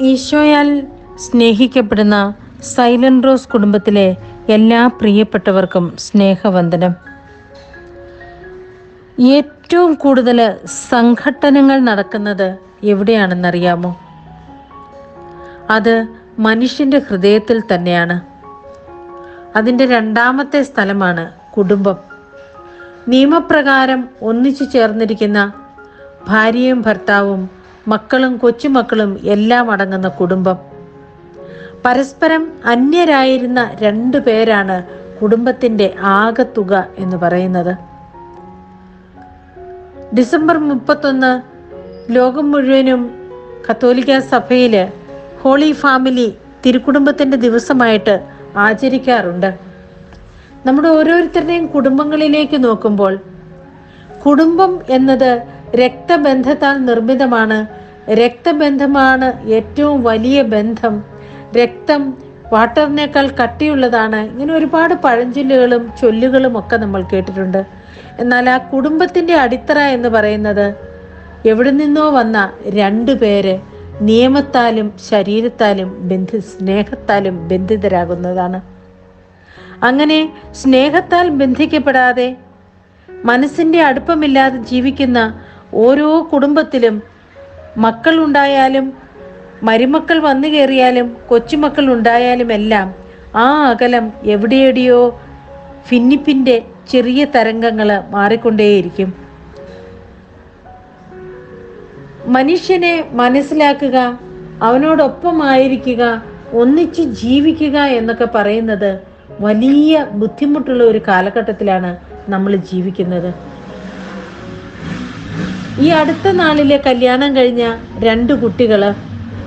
ഈശോയാൽ സ്നേഹിക്കപ്പെടുന്ന silent rose കുടുംബത്തിലെ എല്ലാ പ്രിയപ്പെട്ടവർക്കും സ്നേഹവന്ദനം. ഏറ്റവും കൂടുതൽ സംഘട്ടനങ്ങൾ നടക്കുന്നത് എവിടെയാണെന്നറിയാമോ? അത് മനുഷ്യന്റെ ഹൃദയത്തിൽ തന്നെയാണ്. അതിന്റെ രണ്ടാമത്തെ സ്ഥലമാണ് കുടുംബം. നിയമപ്രകാരം ഒന്നിച്ചു ചേർന്നിരിക്കുന്ന ഭാര്യയും ഭർത്താവും മക്കളും കൊച്ചുമക്കളും എല്ലാം അടങ്ങുന്ന കുടുംബം. പരസ്പരം അന്യരായിരുന്ന രണ്ടു പേരാണ് കുടുംബത്തിന്റെ ആകത്തുക എന്ന് പറയുന്നത്. ഡിസംബർ മുപ്പത്തൊന്ന് ലോകം മുഴുവനും കത്തോലിക്ക സഭയിൽ ഹോളി ഫാമിലി തിരുക്കുടുംബത്തിന്റെ ദിവസമായിട്ട് ആചരിക്കാറുണ്ട്. നമ്മുടെ ഓരോരുത്തരുടെയും കുടുംബങ്ങളിലേക്ക് നോക്കുമ്പോൾ കുടുംബം എന്നത് രക്തബന്ധത്താൽ നിർമ്മിതമാണ്. രക്തബന്ധമാണ് ഏറ്റവും വലിയ ബന്ധം. രക്തം വാട്ടറിനേക്കാൾ കട്ടിയുള്ളതാണ്. ഇങ്ങനെ ഒരുപാട് പഴഞ്ചൊല്ലുകളും ചൊല്ലുകളും ഒക്കെ നമ്മൾ കേട്ടിട്ടുണ്ട്. എന്നാൽ ആ കുടുംബത്തിന്റെ അടിത്തറ എന്ന് പറയുന്നത് എവിടെ നിന്നോ വന്ന രണ്ടു പേര് നിയമത്താലും ശരീരത്താലും ബന്ധി സ്നേഹത്താലും ബന്ധിതരാകുന്നതാണ്. അങ്ങനെ സ്നേഹത്താൽ ബന്ധിക്കപ്പെടാതെ മനസ്സിന്റെ അടുപ്പമില്ലാതെ ജീവിക്കുന്ന ഓരോ കുടുംബത്തിലും മക്കൾ ഉണ്ടായാലും മരുമക്കൾ വന്നു കയറിയാലും കൊച്ചുമക്കൾ ഉണ്ടായാലും എല്ലാം ആ അകലം എവിടെയെവിടെയോ ഫിന്നിപ്പിന്റെ ചെറിയ തരംഗങ്ങൾ മാറിക്കൊണ്ടേയിരിക്കും. മനുഷ്യനെ മനസ്സിലാക്കുക അവനോടൊപ്പമായിരിക്കുക ഒന്നിച്ച് ജീവിക്കുക എന്നൊക്കെ പറയുന്നത് വലിയ ബുദ്ധിമുട്ടുള്ള ഒരു കാലഘട്ടത്തിലാണ് നമ്മൾ ജീവിക്കുന്നത്. ഈ അടുത്ത നാളിലെ കല്യാണം കഴിഞ്ഞ രണ്ട് കുട്ടികൾ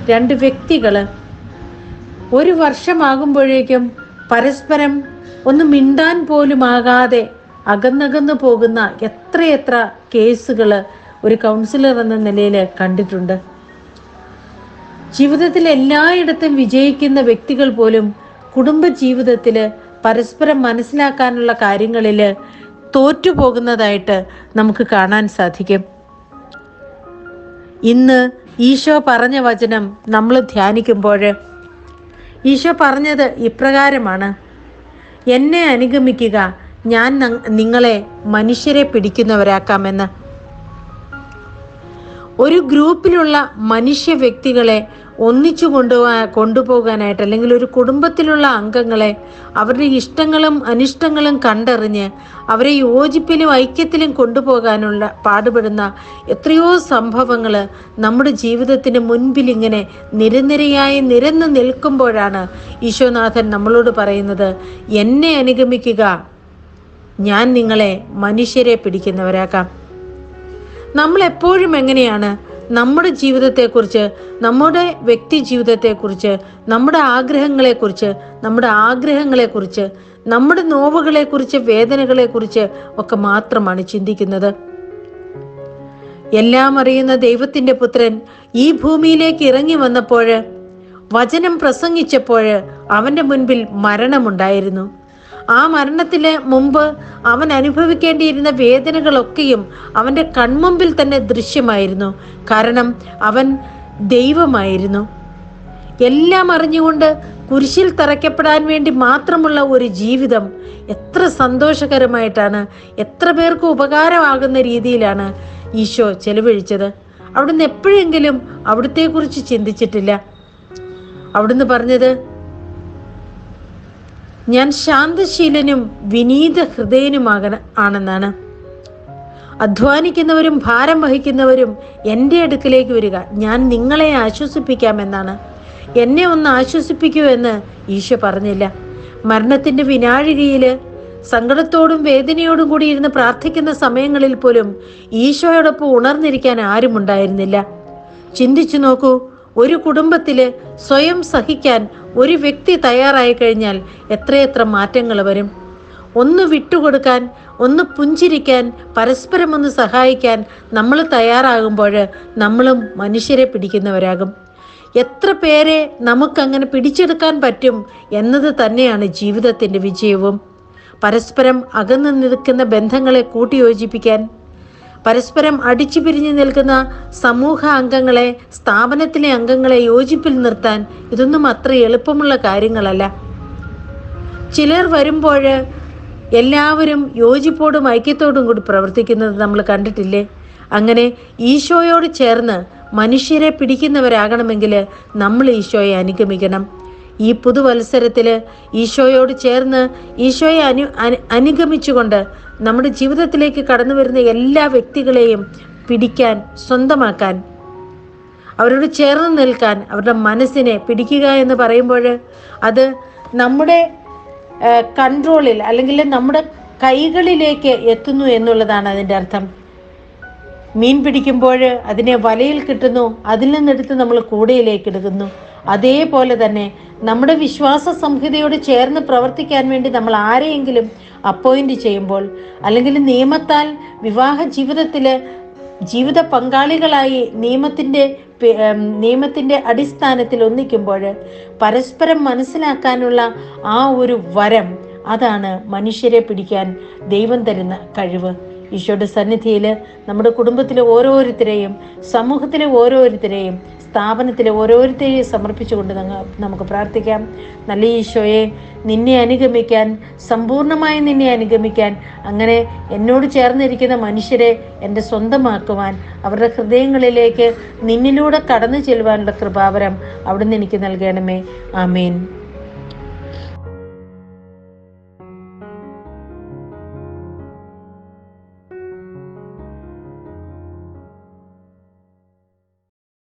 രണ്ട് വ്യക്തികൾ ഒരു വർഷമാകുമ്പോഴേക്കും പരസ്പരം ഒന്ന് മിണ്ടാൻ പോലും ആകാതെ അകന്നകന്നു പോകുന്ന എത്രയെത്ര കേസുകൾ ഒരു കൗൺസിലർ എന്ന നിലയിൽ കണ്ടിട്ടുണ്ട്. ജീവിതത്തിൽ എല്ലായിടത്തും വിജയിക്കുന്ന വ്യക്തികൾ പോലും കുടുംബ ജീവിതത്തിൽ പരസ്പരം മനസ്സിലാക്കാനുള്ള കാര്യങ്ങളിൽ തോറ്റുപോകുന്നതായിട്ട് നമുക്ക് കാണാൻ സാധിക്കും. ഇന്ന് ഈശോ പറഞ്ഞ വചനം നമ്മൾ ധ്യാനിക്കുമ്പോൾ ഈശോ പറഞ്ഞത് ഇപ്രകാരമാണ്. എന്നെ അനുഗമിക്കുക ഞാൻ നിങ്ങളെ മനുഷ്യരെ പിടിക്കുന്നവരാക്കാമെന്ന്. ഒരു ഗ്രൂപ്പിലുള്ള മനുഷ്യ വ്യക്തികളെ ഒന്നിച്ചു കൊണ്ടുപോകാൻ കൊണ്ടുപോകാനായിട്ട് അല്ലെങ്കിൽ ഒരു കുടുംബത്തിലുള്ള അംഗങ്ങളെ അവരുടെ ഇഷ്ടങ്ങളും അനിഷ്ടങ്ങളും കണ്ടറിഞ്ഞ് അവരെ യോജിപ്പിലും ഐക്യത്തിലും കൊണ്ടുപോകാനുള്ള പാടുപെടുന്ന എത്രയോ സംഭവങ്ങൾ നമ്മുടെ ജീവിതത്തിന് മുൻപിൽ ഇങ്ങനെ നിരനിരയായി നിരന്ന് നിൽക്കുമ്പോഴാണ് ഈശോനാഥൻ നമ്മളോട് പറയുന്നത് എന്നെ അനുഗമിക്കുക. ഞാൻ നിങ്ങളെ മനുഷ്യരെ പിടിക്കുന്നവരാക്കാം. നമ്മൾ എപ്പോഴും എങ്ങനെയാണ് നമ്മുടെ ജീവിതത്തെക്കുറിച്ച് നമ്മുടെ വ്യക്തി ജീവിതത്തെക്കുറിച്ച് നമ്മുടെ ആഗ്രഹങ്ങളെക്കുറിച്ച് നമ്മുടെ ആഗ്രഹങ്ങളെക്കുറിച്ച് നമ്മുടെ നോവുകളെക്കുറിച്ച് വേദനകളെക്കുറിച്ച് ഒക്കെ മാത്രമാണ് ചിന്തിക്കുന്നത്. എല്ലാം അറിയുന്ന ദൈവത്തിന്റെ പുത്രൻ ഈ ഭൂമിയിലേക്ക് ഇറങ്ങി വന്നപ്പോൾ വചനം പ്രസംഗിച്ചപ്പോൾ അവന്റെ മുൻപിൽ മരണമുണ്ടായിരുന്നു. ആ മരണത്തിന് മുമ്പ് അവൻ അനുഭവിക്കേണ്ടിയിരുന്ന വേദനകളൊക്കെയും അവന്റെ കൺമുമ്പിൽ തന്നെ ദൃശ്യമായിരുന്നു. കാരണം അവൻ ദൈവമായിരുന്നു. എല്ലാം അറിഞ്ഞുകൊണ്ട് കുരിശിൽ തറയ്ക്കപ്പെടാൻ വേണ്ടി മാത്രമുള്ള ഒരു ജീവിതം എത്ര സന്തോഷകരമായിട്ടാണ് എത്ര പേർക്ക് ഉപകാരമാകുന്ന രീതിയിലാണ് ഈശോ ചെലവഴിച്ചത്. അവിടുന്ന് എപ്പോഴെങ്കിലും അവിടുത്തെക്കുറിച്ച് ചിന്തിച്ചിട്ടില്ല. അവിടുന്ന് പറഞ്ഞത് ഞാൻ ശാന്തശീലനും വിനീത ഹൃദയനുമാകണ ആണെന്നാണ്. അധ്വാനിക്കുന്നവരും ഭാരം വഹിക്കുന്നവരും എന്റെ അടുക്കിലേക്ക് വരിക. ഞാൻ നിങ്ങളെ ആശ്വസിപ്പിക്കാമെന്നാണ്. എന്നെ ഒന്ന് ആശ്വസിപ്പിക്കൂ എന്ന് ഈശോ പറഞ്ഞില്ല. മരണത്തിന്റെ വിനാഴികയിൽ സങ്കടത്തോടും വേദനയോടും കൂടി ഇരുന്ന് പ്രാർത്ഥിക്കുന്ന സമയങ്ങളിൽ പോലും ഈശോയോടൊപ്പം ഉണർന്നിരിക്കാൻ ആരുമുണ്ടായിരുന്നില്ല. ചിന്തിച്ചു നോക്കൂ ഒരു കുടുംബത്തിൽ സ്വയം സഹിക്കാൻ ഒരു വ്യക്തി തയ്യാറായി കഴിഞ്ഞാൽ എത്രയെത്ര മാറ്റങ്ങൾ വരും? ഒന്ന് വിട്ടുകൊടുക്കാൻ ഒന്ന് പുഞ്ചിരിക്കാൻ പരസ്പരം ഒന്ന് സഹായിക്കാൻ നമ്മൾ തയ്യാറാകുമ്പോൾ നമ്മളും മനുഷ്യരെ പിടിക്കുന്നവരാകും. എത്ര പേരെ നമുക്കങ്ങനെ പിടിച്ചെടുക്കാൻ പറ്റും എന്നത് തന്നെയാണ് ജീവിതത്തിന്റെ വിജയവും. പരസ്പരം അകന്നു നിൽക്കുന്ന ബന്ധങ്ങളെ കൂട്ടിയോജിപ്പിക്കാൻ പരസ്പരം അടിച്ചു പിരിഞ്ഞു നിൽക്കുന്ന സമൂഹ അംഗങ്ങളെ സ്ഥാപനത്തിലെ അംഗങ്ങളെ യോജിപ്പിൽ നിർത്താൻ ഇതൊന്നും അത്ര എളുപ്പമുള്ള കാര്യങ്ങളല്ല. ചിലർ വരുമ്പോൾ എല്ലാവരും യോജിപ്പോടും ഐക്യത്തോടും കൂടി പ്രവർത്തിക്കുന്നത് നമ്മൾ കണ്ടിട്ടില്ലേ? അങ്ങനെ ഈശോയോട് ചേർന്ന് മനുഷ്യരെ പിടിക്കുന്നവരാകണമെങ്കിൽ നമ്മൾ ഈശോയെ അനുഗമിക്കണം. ഈ പുതുവത്സരത്തിൽ ഈശോയോട് ചേർന്ന് ഈശോയെ അനു അനു- അനുഗമിച്ചുകൊണ്ട് നമ്മുടെ ജീവിതത്തിലേക്ക് കടന്നു വരുന്ന എല്ലാ വ്യക്തികളെയും പിടിക്കാൻ സ്വന്തമാക്കാൻ അവരോട് ചേർന്ന് നിൽക്കാൻ അവരുടെ മനസ്സിനെ പിടിക്കുക എന്ന് പറയുമ്പോൾ അത് നമ്മുടെ കൺട്രോളിൽ അല്ലെങ്കിൽ നമ്മുടെ കൈകളിലേക്ക് എത്തുന്നു എന്നുള്ളതാണ് അതിന്റെ അർത്ഥം. മീൻ പിടിക്കുമ്പോൾ അതിനെ വലയിൽ കിട്ടുന്നു അതിൽ നിന്നെടുത്ത് നമ്മൾ കൂടയിലേക്ക് എടുക്കുന്നു. അതേപോലെ തന്നെ നമ്മുടെ വിശ്വാസ സംഹിതയോട് ചേർന്ന് പ്രവർത്തിക്കാൻ വേണ്ടി നമ്മൾ ആരെയെങ്കിലും അപ്പോയിന്റ് ചെയ്യുമ്പോൾ അല്ലെങ്കിൽ നിയമത്താൽ വിവാഹ ജീവിതത്തിൽ ജീവിത പങ്കാളികളായി നിയമത്തിന്റെ നിയമത്തിന്റെ അടിസ്ഥാനത്തിൽ ഒന്നിക്കുമ്പോൾ പരസ്പരം മനസ്സിലാക്കാനുള്ള ആ ഒരു വരം അതാണ് മനുഷ്യരെ പിടിക്കാൻ ദൈവം തരുന്ന കഴിവ്. ഈശോയുടെ സന്നിധിയിൽ നമ്മുടെ കുടുംബത്തിലെ ഓരോരുത്തരെയും സമൂഹത്തിലെ ഓരോരുത്തരെയും സ്ഥാപനത്തിലെ ഓരോരുത്തരെയും സമർപ്പിച്ചുകൊണ്ട് നമുക്ക് പ്രാർത്ഥിക്കാം. നല്ല ഈശോയെ നിന്നെ അനുഗമിക്കാൻ സമ്പൂർണമായി നിന്നെ അനുഗമിക്കാൻ അങ്ങനെ എന്നോട് ചേർന്നിരിക്കുന്ന മനുഷ്യരെ എന്റെ സ്വന്തമാക്കുവാൻ അവരുടെ ഹൃദയങ്ങളിലേക്ക് നിന്നിലൂടെ കടന്നു ചെല്ലുവാനുള്ള കൃപാവരം അവിടുന്ന് എനിക്ക് നൽകണമേ. ആമേൻ.